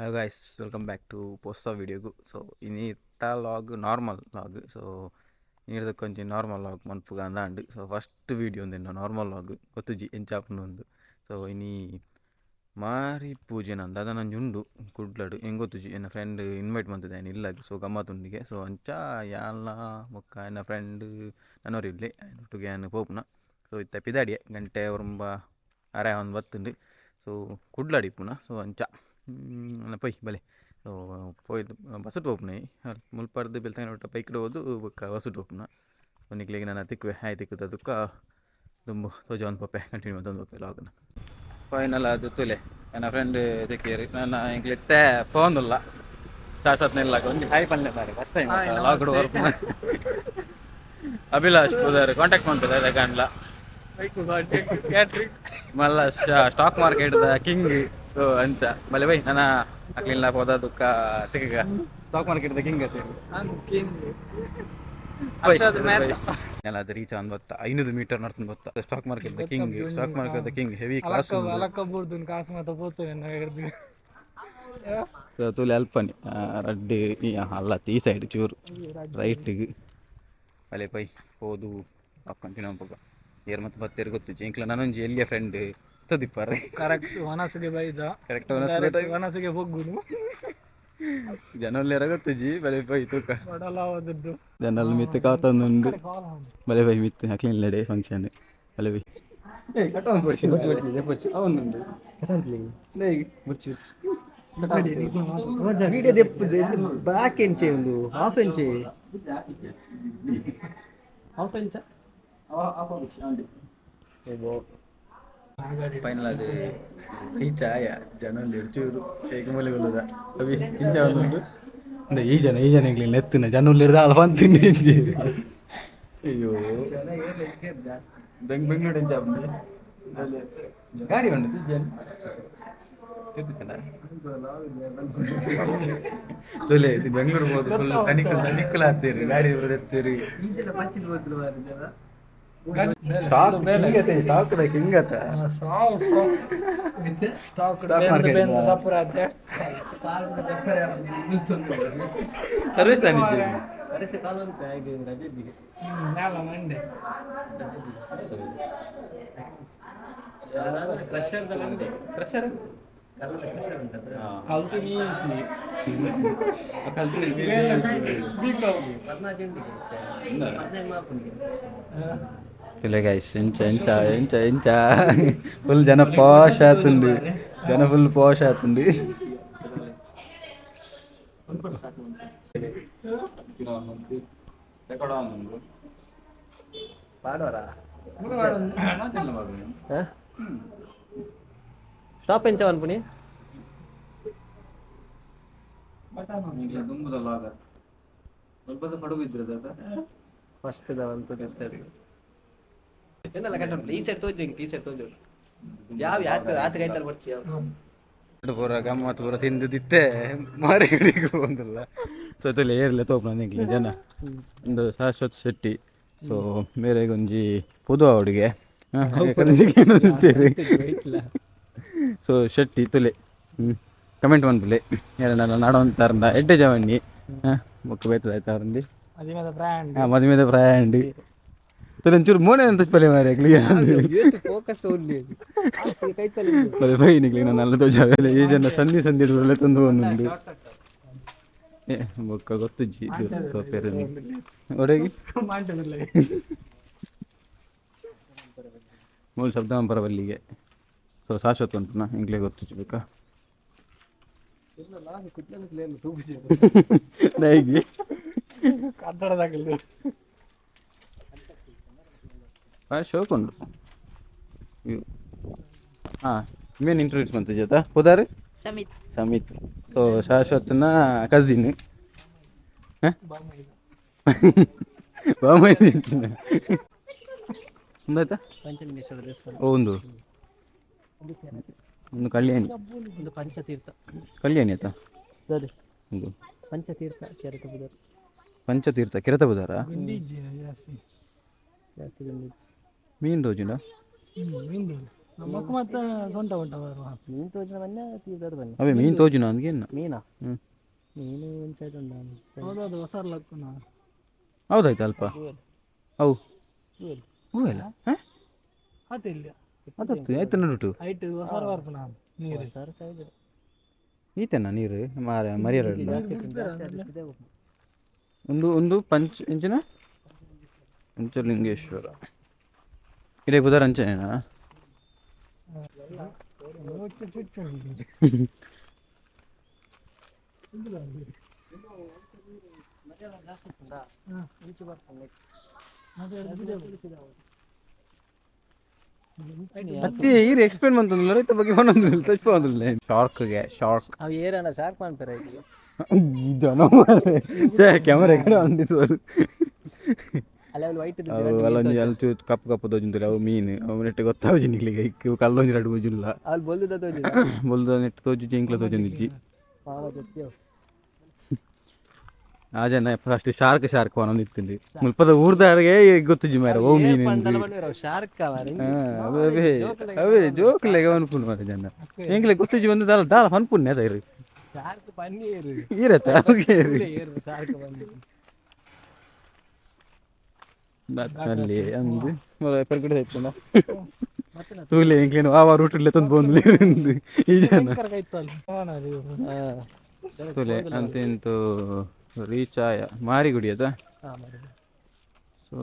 Hello guys welcome back to ಹೊಸ ವೀಡಿಯೋಗು so ಇನ್ನಿತ್ತ ಲಾಗ್ ನಾರ್ಮಲ್ ಲಾಗ್ ಸೊ ಇನ್ನಿರದ ಕೊಂಚ ನಾರ್ಮಲ್ ಲಾಗ್ ಮನ್ಪುಗ ಅಂದಾಂಡು ಸೊ ಫಸ್ಟ್ ವಿಡಿಯೋ ಒಂದು ನಾರ್ಮಲ್ ಲಾಗ್ ಗೊತ್ತುಜಿ ಎಂಚಾಪುನ ಒಂದು ಸೊ ಇನಿ ಮಾರಿ ಪೂಜೆ ನಂದು ಅದ ನಂಜು ಉಂಡು ಕುಡ್ಲಡು ಹೆಂಗ್ ಗೊತ್ತುಜಿ ಎನ್ನ ಫ್ರೆಂಡ್ ಇನ್ವೈಟ್ ಬಂದಿದೆ ಏನು ಇಲ್ಲ ಸೊ ಗಮ್ಮತ್ತೊಂದಿಗೆ ಸೊ ಅಂಚ ಯಾಲ್ಲ ಬೊಕ್ಕ ಎನ್ನ ಫ್ರೆಂಡ್ ನನ್ನೋರು ಇಲ್ಲಿ ಒಟ್ಟಿಗೆ ಏನು ಪೋಪುನ ಸೊ ಇತ್ತ ಪಿದಾಡಿಯೆ ಗಂಟೆ ಒರಂಬ ಅರೆ ಒಂದು ಬತ್ತುಂಡು ಸೊ ಕುಡ್ಲಾಡಿ ಪುನಃ ಸೊ ಅಂಚ ಹ್ಮ್, ಪೊಯ್ ಬಲೆ. ಬಸಟ್ ಪೋಯ್ದು ಬಸ್ಸುಟ್ ಪೋಪುನ ಮುಲ್ಪರ್ದು ಬೆಲ್ತಂಗನ ಒಟ್ಟ ಪೈಕಡೆ ಹೋದು ಬಸಟ್ ಬಸ್ಸುಟ್ ಒಂದಿಗ್ಲಿಗೆ ನಾನು ತಿಕ್ಕುವೆ ಹಾಯ್ ತಿಕ್ಕದ ಅದಕ್ಕೆ ತುಂಬ ತೋಜ ಒಂದು ಪಪ್ಪೆ ಕಂಟಿನ್ಯೂ ಒಂದು ಪಪ್ಪೆ ಲಾಗ್ನ ಫೈನಲ್ ಅದು ತುಲೆ. ನನ್ನ ಫ್ರೆಂಡ್ ತಿಕ್ಕೇರಿ ನಾನು ಇಂಗ್ಲಿತ್ತೆ ಫೋನ್ ಇಲ್ಲ. ಶಾಶ್ವತ್ನಿಲ್ಲ ಒಂದು ಹಾಯ್ ಪಲ್ಲೆ ಬಾರಿ first time log Abhilash Poojary contact ಮಾಡ್ತಾರೆ ಕಾಣ್ಲ? ಮಲ್ಲ stock market the king so ಅಂಚ ಮಲೆ ಬೈ ನನ್ನ ಅಕ್ಲಿಲ್ಲ ಹೋದ ದುಃಖ ತೆಗ ಸ್ಟಾಕ್ ಮಾರ್ಕೆಟ್ ದ ಕಿಂಗ್ ಅತ್ತೆ ಎಲ್ಲ ಅದು ರೀಚ್ ಅಂದ್ ಬತ್ತ ಐನೂರು ಮೀಟರ್ ನಡ್ಕೊಂಡು ಬತ್ತ stock market the king stock market the king heavy class ಅಲಕ್ಕಬೂರ್ದು ಕಾಸು ಮಾತ ಪೋತು ಹಿಡ್ದು ತುಲೆ ಅಲ್ಪನಿ. ರಡ್ಡು ಈ ಅಲ್ಲ ಈ ಸೈಡ್ ಚೂರು. ರೈಟಿಗೆ ಬಲೆ ಪೈ ಹೋದು ಕಂಟಿನ್ಯೂ ಏರ್ ಮತ್ತೆ ಬತ್ತೇರು ಗೊತ್ತು ಜಿಂಕ್ಲ ನಾನೊಂಜಿ ಎಲ್ಲಿಯ ಫ್ರೆಂಡ್ ತದಿಪ್ಪಾರೆ ಕರೆಕ್ಟ್ ವನಸಿಗೆ ಬೈದ ಕರೆಕ್ಟ್ ವನಸಿಗೆ ಹೋಗುದು ಜನಲ್ಲೆರ ಗೊತ್ತು ಜಿ ಬಲೆ ಪೈ ತೂಕ ಕೊಡಲಾವದದ್ದು ಜನಲ್ ಮಿತ್ತು ಕಾತೊಂದುಂಡು ಬಲೆ ಪೈ ಮಿತ್ತು ಹಾಕ್ಲಿಲ್ಲಡೆ ಫಂಕ್ಷನ್ ಬಲೆ ಪೈ వీడియో తెప్పుది బ్యాక్ ఎంచే ఉంది హాఫ్ ఎంచే హాఫ్ ఎంచా ಫೈನಲ್ ಅದು ಈ ಚಾಯ ಜನ ಚೂರು ಹೇಗೆ ಮೂಲೆಗೊಲ್ಲದ ಅವಿ ಇಂಚ ಒಂದು இந்த ಈ ಜನ ಈ ಜನ ಇಂಗ್ಲಿಂಗ್ ನೆತ್ತಿನ ಜನ ಹಿಡ್ದ ಅಲ್ಲ ಬಂತೀನಿ ಇಂಜಿ ಅಯ್ಯೋ ಬೆಂಗ್ ಬೆಂಗಳೂರು ಇಂಚ ಗಾಡಿ ಉಂಟು ತಿಜ್ಜನ್ ತಿರ್ತಿತ್ತಲ್ಲ ತುಲೆ ಇದು ಬೆಂಗಳೂರು ಹೋದು ಫುಲ್ ತನಿಖಲ್ ತನಿಖಲ್ ಆಗ್ತೀರಿ ಗಾಡಿ ಎತ್ತೀರಿ ಸ್ಟಾಕ್ ಸ್ಟಾಕ್ ಸ್ಟಾಕ್ ಸರ್ವಿಸ್ ತಾನೆ ಇದ್ದೀವಿ ಸರ್ವಿಸ್ ಕಾಲ್ ಅಂತ ಆಗಿ ರಜೆಜಿಗೆ ನಾಲ ಮಂಡೆ ಕ್ರಷರ್ ದ ಮಂಡೆ ಕ್ರಷರ್ ಕಲ್ತು ಈಸಿ ಕಲ್ತು ಸ್ಪೀಕ್ ಆಗಿ ಗೈಸ್ ಎಂಚ ಎಂಚ ಎಂಚ ಎಂಚ ಫುಲ್ ಜನ ಪಾಶ್ ಆತುಂಡು ಜನ ಫುಲ್ ಪಾಶ್ ಆತುಂಡು పాడవరా స్టాప్ పెంచావనుకుని ಫಸ್ಟ್ ಅಂತ ಏನಲ್ಲ ಕಟ್ಟಪ್ಪ ಈ ಸೈಡ್ ತೋಜಿ ಹಿಂಗೆ ತೋಜು ಯಾವ ಯಾತ ಆತ ಕೈತಲ್ಲಿ ಪೂರ ಗಮ್ಮತ್ತು ಪೂರ ತಿಂದು ದಿತ್ತೆ ಮಾರಿ ಹಿಡಿಗೂ ಒಂದಲ್ಲ ಸೊ ತಲೆ ಏರ್ಲೆ ತೋಪಣ ನಿಂಗೆ ಜನ ಒಂದು ಶಾಶ್ವತ್ ಶೆಟ್ಟಿ. ಸೊ ಮೇರೆ ಗುಂಜಿ ಪುದು ಅವಡಿಗೆ. ಸೊ ಶೆಟ್ಟಿ ತುಲೆ. ಕಮೆಂಟ್ ಮಾಡ್ಬಿಲೆ ಯಾರು ನಾನು ಎಡ್ಡೆ ಜವಣ್ಣಿ ಮೊಕ್ಕ ಬೇತದ ಆಯ್ತಾರಂದಿ ಅವ್ರಂದಿ? ಮದುವೆದ ಬ್ರ್ಯಾಂಡ್ ಮದುವೆದ ತಲೆ ಒಂಚೂರು ಮೋನೆ ಅಂತ ಪಲೆ ಮಾರೆ ಫೋಕಸ್ ಓನ್ಲಿ ಬೈ ನಿಗ್ಲಿ ನಾನು ಅಲ್ಲ ತೋಜಾವೆಲೆ ಈ ಜನ ಸಂಧಿ ಸಂಧಿ ಇಡುವಲ್ಲ ತಂದು ಒಂದೊಂದು ಏ ಬೊಕ್ಕ ಗೊತ್ತು ಜಿ ಒಡೆಗಿ ಮೂಲ ಶಬ್ದ ಪರವಲ್ಲಿಗೆ ಸೊ ಶಾಶ್ವತ ಉಂಟು ಇಂಗ್ಲೇ ಗೊತ್ತು ಬೇಕಾ ನೈಗಿ ಶೋಕ್ ಉಂಟು ಇವು ಹಾಂ ಮೇನ್ ಇಂಟ್ರೊಡ್ಯೂಸ್ ಮಾಡ್ತೀವಿ ಜೊತೆ? ಹೋದಾರೆ ಸಮಿತ್. ಸಮಿತ್. ಸೊ ಶಾಶ್ವತನ ಕಸಿನ್ ಒಂದಾಯ್ತಾ ಪಂಚಲಿಂಗೇಶ್ವರ ದೇವಸ್ಥಾನ. ಓ ಒಂದು. ಒಂದು ಕಲ್ಯಾಣಿ. ಒಂದು ಪಂಚತೀರ್ಥ. ಕಲ್ಯಾಣಿ ಆಯ್ತಾ? ಒಂದು. ಪಂಚತೀರ್ಥ ಕೆರೆತ ಬುಧಾರ ಪಂಚತೀರ್ಥ ಕೆರೆತ ಬದಾರ ಜಾಸ್ತಿ. ಜಾಸ್ತಿ ಮೀನು ದೋಜಿನ ಬರುವ ಮೀನು ತೋಜಿನ ಅವೇ ಮೀನು ಹೌದಾಯ್ತು ಅಲ್ಪ. ಅವು. ಹೂವೆಲ್ಲ? ಅದತ್ತು ಆಯ್ತು ನೋಡು ಹೈಟ್ ಹೊಸ ಬರ್ಪ ನೀರು. ಸರ್ ಸೈಡ್ ಈತನ ನೀರು? ಮಾರ ಮರಿಯರ ಜಾಸ್ತಿ ಒಂದು ಒಂದು ಪಂಚ ಇಂಚಿನ ಪಂಚಲಿಂಗೇಶ್ವರ. ಇದೇ ಬುಧರ ಅಂಚನೇನಾ ಚುಚ್ಚು ಮತ್ತೆ ಈರು ಎಕ್ಸ್ಪ್ಲೇನ್ ಮಾಡ್ತಂದಿಲ್ಲ ರೈತ ಬಗ್ಗೆ ಒಂದೊಂದು ತಚ್ಬೋದಿಲ್ಲ ಶಾರ್ಕ್ಗೆ ಶಾರ್ಕ್ ಅವು ಏರನ್ನ ಶಾರ್ಕ್ ಮಾಡ್ತಾರೆ ಜನ ಕ್ಯಾಮರಾ ಕಡೆ ಅಂದಿತ್ತು ಅಲ್ಲಿ ಅಲ್ಲಿ ವೈಟ್ ಅವು ಅಲ್ಲೊಂಜಿ ಕಪ್ಪು ಕಪ್ಪು ತೋಜಿಂತಾರೆ ಅವು ಮೀನು. ಅವು ನೆಟ್ಟು ಗೊತ್ತಾವು ಕಲ್ಲೊಂಜಿ ಎರಡು ಬೋಜುಲ್ಲ ಅಲ್ಲಿ ಬೊಲ್ದು ತೋಜಿ ಬೊಲ್ದ ನೆಟ್ಟು ತೋಜು ಇಂಕ್ಲ ತೋಜೊಂದಿಜ್ಜಿ ಆ ಜನ ಫಸ್ಟ್ ಶಾರ್ಕ್ ಶಾರ್ಕ್ ಅವನೊಂದು ಇತ್ತಿಂದು ಮುಲ್ಪದ ಊರ್ದಾರಿಗೆ ಗೊತ್ತಿಜ್ಜಿ ಮಾರ ಓ ಮೀನು ಶಾರ್ಕ್ ಅವೇ ಅವೇ ಜೋಕ್ಲೆಗ ಅನ್ಪುಣ್ ಮಾರ ಜನ. ಎಂಗ್ಲೆ ಗೊತ್ತುಜಿ ಬಂದು ದಾಲ ದಾಲ ಅನ್ಪುಣ್ಯ ಅದ ಇರು ಶಾರ್ಕ್ ಇರತ್ತ ಅಲ್ಲಿ ಅಂದು. ಪರ್ಗಡೆ ಆಯ್ತಲ್ಲ ತೂಲೆ ಇಂಕ್ಲೇನು ಆ ವಾರ ರೂಟ್ಲೆ ತಂದು ಬಂದ್ಲಿ ತೂಲೆ ಅಂತ ರೀಚ್ ಆಯ ಮಾರಿಗುಡಿ ಅದ? ಸೊ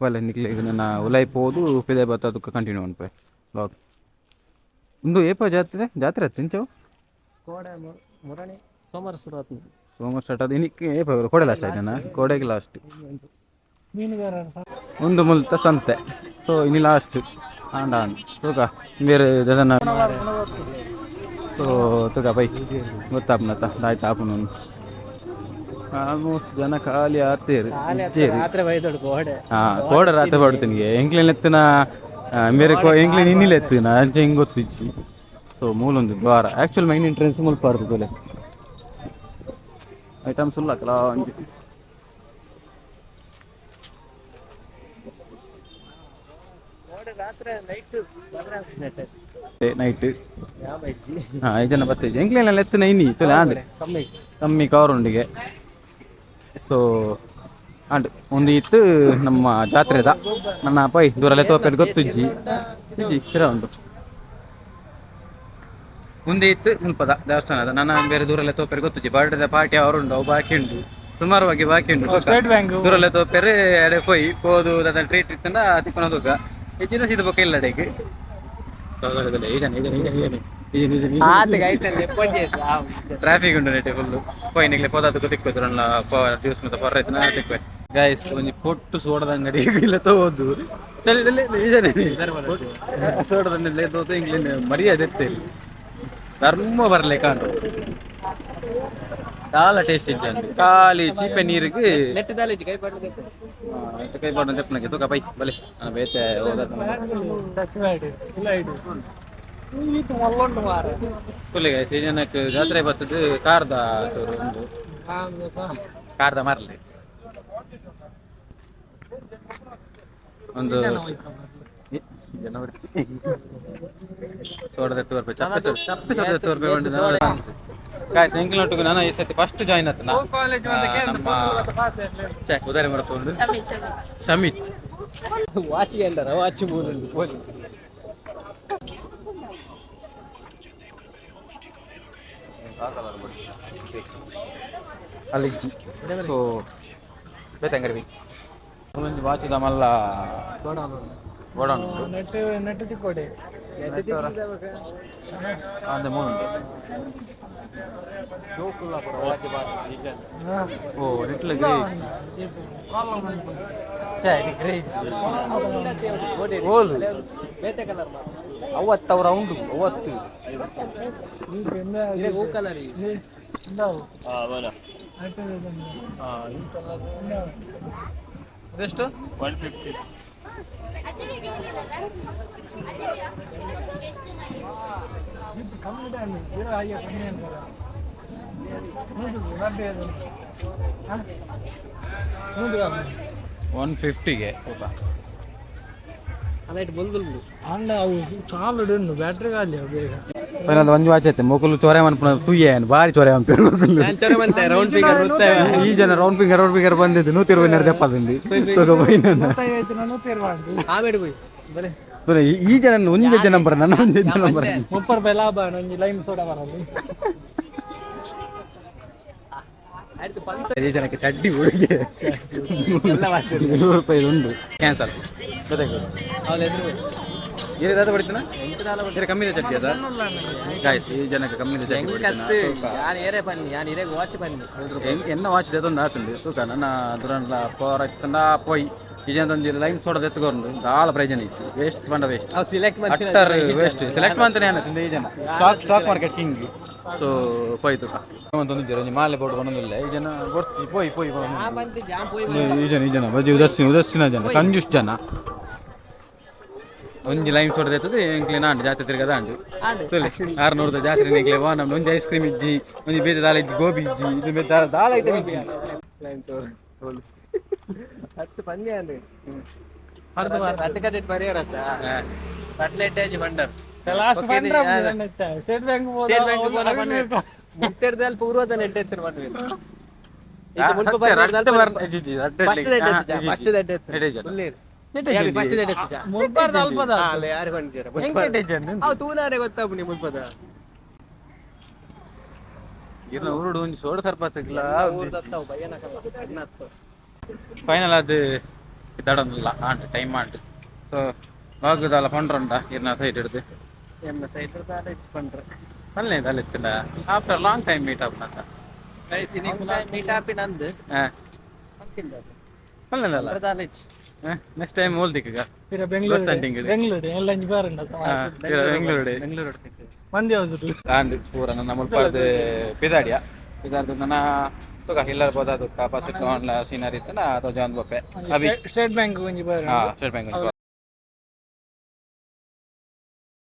ಒಳ್ಳೆ ನನ್ನ ಉಲೈ ಪೋದು ಪಿದೆ ಬತ್ತ ಅದಕ್ಕೆ ಕಂಟಿನ್ಯೂ ಅನ್ಪೆ ಬ್ಲಾಗ್ ಒಂದು ಏಪ ಜಾತ್ರೆ? ಜಾತ್ರೆ ಆಯ್ತು ಕೋಡೆ ಸೋಮವಾರ ಸೋಮವಾರ ಸ್ಟಾರ್ಟ್ ಅದು ಏಪ ಕೋಡೆ ಲಾಸ್ಟ್ ಆಯ್ತಾನ? ಕೋಡೆಗೆ ಲಾಸ್ಟ್ ಮೀನುಗಾರರು ಸಹ. ಒಂದು ಮುಲ್ತ ಸಂತೆ. ಸೊ ಇನ್ನು ಲಾಸ್ಟ್ ಆಂಡ ತೂಕ ಬೇರೆ ಜನ ಸೊ ತೂಕ ಬೈ. ಗೊತ್ತಾಪ್ನತ್ತ ದಾಯ್ತು ಆಪನ ಆಲ್ಮೋಸ್ಟ್ ಜನ ಖಾಲಿ ಆತೇರು ರಾತ್ರಿ ಬೈದೊಡು ಕೋಡೆ ಹಾ ಕೋಡ ರಾತ್ರಿ ಪಡ್ತೀನಿ ಎಂಕ್ಲೇನ್ ಎತ್ತಿನ ಮೇರೆ ಕೋ ಎಂಕ್ಲೇನ್ ಇನ್ನಿಲ್ಲ ಎತ್ತಿನ? ಅಂಚೆ ಹಿಂಗೆ ಗೊತ್ತಿಚ್ಚಿ? ಸೊ ಮೂಲೊಂದು ದ್ವಾರ ಆ್ಯಕ್ಚುಲ್ ಮೈನ್ ಎಂಟ್ರೆನ್ಸ್ ಮುಲ್ಪಾರ್ದು ತೋಲೆ ಐಟಮ್ಸ್ ಇಲ್ಲ ಕಲಾ ಅಂಜಿ ಕೋಡೆ ರಾತ್ರಿ ನೈಟ್ ಹಾಂ ಐದು ಜನ ಬರ್ತೈತೆ ಎಂಕ್ಲೇನೆಲ್ಲ ಎತ್ತಿನ ಇನ್ನಿ ತೋಲೆ ಆಂಡೆ ಕಮ್ಮಿ. ಕಮ್ಮಿ ಕವರುಂಡಿಗೆ ಸೊ ಅಂಡ್ ಒಂದು ಇತ್ತು ನಮ್ಮ ಜಾತ್ರೆದ. ನನ್ನ ಪೈ ದೂರಲ್ಲೇ ತೋಪೇಟ್ ಗೊತ್ತು ಇಜ್ಜಿ ಸ್ಥಿರ ಉಂಟು. ಮುಂದೆ ಇತ್ತು ಮುಲ್ಪದ ದೇವಸ್ಥಾನದ. ನನ್ನ ಬೇರೆ ದೂರಲ್ಲೇ ತೋಪೆರೆ ಗೊತ್ತಿಜ್ಜಿ. ಬರ್ಡೇದ ಪಾರ್ಟಿ ಅವರುಂಡು ಅವು ಬಾಕಿ ಉಂಟು. ಸುಮಾರು ಬಗ್ಗೆ ಬಾಕಿ ಉಂಟು. ಸ್ಟೇಟ್ ದೂರಲ್ಲೇ ತೋಪೆರೆ ಅಡೆ ಪೋಯಿ ಹೋದು ಅದನ್ನ ಟ್ರೀಟ್ ಇತ್ತಂದ ತಿಕ್ಕೊಂಡು ಹೋಗ ಹೆಚ್ಚಿನ ಸೀದ ಪಕ್ಕ ಇಲ್ಲ ಅಡೆಗೆ ಟ್ರಾಫಿಕ್ ಉಂಟು ನೆಟ್ಟೆ ಫುಲ್ ಪೋಯಿನಿಗ್ಲೆ ಪೋದಾದ ತಿಕ್ಕೋದ್ರು ಜ್ಯೂಸ್ ಮತ್ತೆ ಪರ್ರ ಐತೆ ನಾ ತಿಕ್ವೆ ಗೈಸ್ ಒಂಜಿ ಪೊಟ್ಟು ಸೋಡದ ಅಂಗಡಿ ಇಲ್ಲ ತಗೋದು ಸೋಡದ ಅಂಗಡಿ ತೋದು ಇಂಗ್ಲೆಂಡ್ ಮರಿಯ ಎತ್ತೆ ಧರ್ಮ ಬರಲೆ ಕಾಣು ಚಾಲ ಟೇಸ್ಟ್ ಇತ್ತು ಖಾಲಿ ಚೀಪೆ ನೀರಿಗೆ ನೆಟ್ ದಾಲೇಜಿ ಕೈ ಪಡ್ಲಿಕ್ಕೆ ಕೈ ಪಡ್ಡ ತೆಪ್ಪನಕ್ಕೆ ತೂಕ ಬೈ ಬಲೆ ನಾನು ಬೇತೆ ಹೋದ ಟಚ್ ಬ್ಯಾಡ್ ಇಲ್ಲ ಇದು ಈತು ಮಲ್ಲೊಂಡು ಮಾರ ಫುಲ್ಲಿಗೆ ಸೀಜನಕ್ಕೆ ಜಾತ್ರೆ ಬರ್ತದೆ ಕಾರ್ದ ಚೂರು ಒಂದು ನಾನು ಸಹ ಕಾರ್ದ ಮಾರಲಿ ಒಂದು ಇ- ಜನವರಿ ಸೋಡದ ಎತ್ತು ರೂಪಾಯಿ ಚಪ್ಪೆ ಸೋಡ ಚಪ್ಪೆ ಸೋಡದ ಎತ್ತು ಅಂತ. ಒಟ್ಟಿಗೆ ನಾನು ಈ ಸತಿ ಫಸ್ಟ್ ಜಾಯಿನ್ ಆತ ವಾಚ್ ಕಾಲೇಜ್ ನಮ್ಮ ಛೆ, ಉದಾರಿ ಶಮಿತ್ ವಾಚಿಗೆ ಅಂತಾರ ವಾಚ್ ಮೂರುಂಡು ಪೋಲಿ ಅಲ್ಲಿಜ್ಜಿ. ಸೊ ಬೇತಂಗಡಿ. ಒಂಜಿ ವಾಚಿದ ಮಲ್ಲ ಗೋಡೌನ್ ಉಂಟು ನೆಟ್ ನೆಟ್ ತಿಕ್ಕೋಡೆ ಅಂದ್ರೆ ಮೂರು ಉಂಟು. ಓ ನಿಟ್ಲ ಗ್ರೇಟ್ ಚಾಯ್ ಬೇತೆ ಗೋಲ್ ಅವತ್ತು. ಅವ್ರ ಉಂಡು ಅವತ್ತು ಹೂ ಕಲರ್ ಇದೆಷ್ಟು? ಕಮ್ಮಿ ಟೈಮ್ ಇರೋ ಹಾಗೆ ಕಮ್ಮಿ ಅಂತಲ್ಲ ಒನ್ ಫಿಫ್ಟಿಗೆ ಅಲ್ಲ ಇಟ್ಟು ಬಂದು ಅಂಡ್ ಅವು ಚಾಲು ಬ್ಯಾಟ್ರಿ ಕಾಲಿ ಬೇಗ. પહેલા તો અંજવા છે તે મોકલું ચોરાવન ಬಾರಿ ಈ ಜನ ರೌಂಡ್ ಫಿಗರ್ ರೌಂಡ್ ಫಿಗರ್ ಬಂದಿದ್ದು ನೂತ ಇರುವೆ ನರ ಈ ಜನ ಒಂದೇ ಜನ ಬರ ನನ್ನ ಒಂದೇ ಜನ ಬರ ಜನಕ್ಕೆ ಚಡ್ಡಿ ಹುಡುಗಿ ನೂರು ರೂಪಾಯಿ ಉಂಟು ಕ್ಯಾನ್ಸಲ್ ಜೊತೆಗೆ ಅವಳು ಏನೇ ದಾದ ಬಡಿತನ ಏರೆ ಕಮ್ಮಿ ಇದೆ ಚಟ್ಟಿ ಅದಾ. ಗಾಯ್ಸ್ ಈ ಜನಕ್ಕೆ ಕಮ್ಮಿ ಇದೆ ಚಟ್ಟಿ ಬಡಿತನ ಯಾರು ಏರೇ ಬನ್ನಿ ಯಾರು ಏರೆ ವಾಚ್ ಬನ್ನಿ? ಹೆಂಗ್ ಎನ್ನ ವಾಚ್ ಇದೊಂದು ಆತುಂಡು ತೂಕ. ನನ್ನ ದುರನ್ಲ ಪೋರ ಈ ಜನ ಇದೊಂದು ಲೈನ್ ಸೋಡದ ಎತ್ತುಕೊಂಡು ದಾಳ ಪ್ರಯೋಜನ ಇತ್ತು ವೇಸ್ಟ್ ಬಂಡ waste select utter waste select ಮಾಡ್ತಾನೆ ಅನ್ನತ್ತಿಂದ ಈ ಜನ. Stock stock market king so ಪೋಯ್ತು ಒಂದೊಂದು ಜರ ಒಂಜಿ ಮಾಲೆ ಬೋರ್ಡ್ ಬಂದಿಲ್ಲ ಈ ಜನ ಬರ್ತಿ ಪೋಯ್ ಪೋಯ್ ಈ ಜನ ಈ ಜನ. ಬಜಿ ಉದಾಸೀನ ಉದಾಸೀನ ಜನ. ಕಂಜೂಸ್ ಜನ. ಒಂಜಿ ಲೈನ್ ಸೋಡದ ಎತ್ತದು ಎಂಕ್ಲೆ ನಾಂಡು ಜಾತ್ರೆ ತಿರ್ಗದ ಅಂಡು. ಆರು ನೋಡಿದ ಆರ್ನೂರದ ಜಾತ್ರೆ ನೆಗ್ಲೆ ವಾ ನಮ್ದು ಒಂಜಿ ಐಸ್ ಕ್ರೀಮ್ ಇಜ್ಜಿ ಒಂಜಿ ಬೇಜ ದಾಲ ಇಜ್ಜಿ ಗೋಬಿ ಇಜ್ಜಿ ಇದು ಬೇಜ ದಾಲ- ದಾಲ ಐಟಮ್ ಇಜ್ಜಿ. ಹತ್ತು ಪಂದ್ಯ ಅಂದ್ರೆ ಪರಿಹಾರತ್ತ cutlet ಬಂಡರ್ last state bank state bank ಬೋಲ ಬಂಡ ಪೂರ್ವದ ನೆಟ್ ಎತ್ತಿರ ಮಾಡ್ವಿ ಇದು ಮುಲ್ಪ ರಟ್ಟು ಫಸ್ಟ್. ಫಸ್ಟ್ ಎತ್ತಿರ ಎಡೆ ಜನ. ಫುಲ್ ಎಡೆ ಯಾವಿ ಜನ. ಫಸ್ಟ್ ದೆಡ್ ಎತ್ತಿಚ ಮುಲ್ಬಾರ್ದು ಅಲ್ಪದ ಅಲ್ಲ ಯಾರು ಕೊಂಡಿದ್ದೀರ ಹೆಂಗೆ ಎಡೆ ಜನ? ಅವು ತೂನಾರೆ ಗೊತ್ತಾಪು ನೀವು ಮುಲ್ಪದ ಇರ್ನ ಉರುಡು ಒಂಜಿ ಸೋಡ ಸರ್ಪತ್ತಿಗ್ಲ ಊರ್ ದತ್ತಾವು ಭಯನಕಲ್ಲ ಎನ್ನತ್ತು ಫೈನಲ್ ಅದು ಇದ್ದಾಡೊಂದಿಲ್ಲ ಆಂಡ್ ಟೈಮ್ ಆಂಡ್. ಸೊ ಹೋಗುದಲ್ಲ ಪಂಡ್ರಂಡ ಇರ್ನ ಸೈಟ್ ಹಿಡ್ದು. ಎನ್ನ ಸೈಡ್ ಇಟ್ಟು ಪಂಡ್ರೆ. ಅಲ್ಲೇ ಅಲ್ಲಿ ಇತ್ತಿಲ್ಲ? After long time meet up ನಂತ ಮೀಟ್ ಆಪಿ ನಂದು. ಹಾಂ. ಪಂಕಿಂದ ಅಲ್ಲೇದಲ್ಲ ಪ್ರಧಾನಿಚ್ ನೆಕ್ಸ್ಟ್ ಟೈಮ್ ಓಲ್ದಿಕ್ಕ ಇರ ಬೆಂಗಳೂರು. ಬೆಂಗಳೂರು ಎಲ್ಲ ಇಂಜಿ ಬಾರಂಡ ಬೆಂಗಳೂರು ಬೆಂಗಳೂರು ಮಂದಿ ಹೌದು ಆಂಡ್ ಪೂರ ನನ್ನ ಮುಲ್ಪಾದ ಪಿದಾಡಿಯ. ಪಿದಾರ್ದು ನನ್ನ ತುಕ ಹಿಲ್ಲರ್ ಬೋದ ತುಕ ಲ ಸೀನರಿ ಇತ್ತನ ಅಥವಾ ಜಾನ್ ಬೊಪ್ಪೆ ಸ್ಟೇಟ್ ಬ್ಯಾಂಕ್ಗೆ ಬಾರ ಸ್ಟೇಟ್ ಬ್ಯಾಂಕ್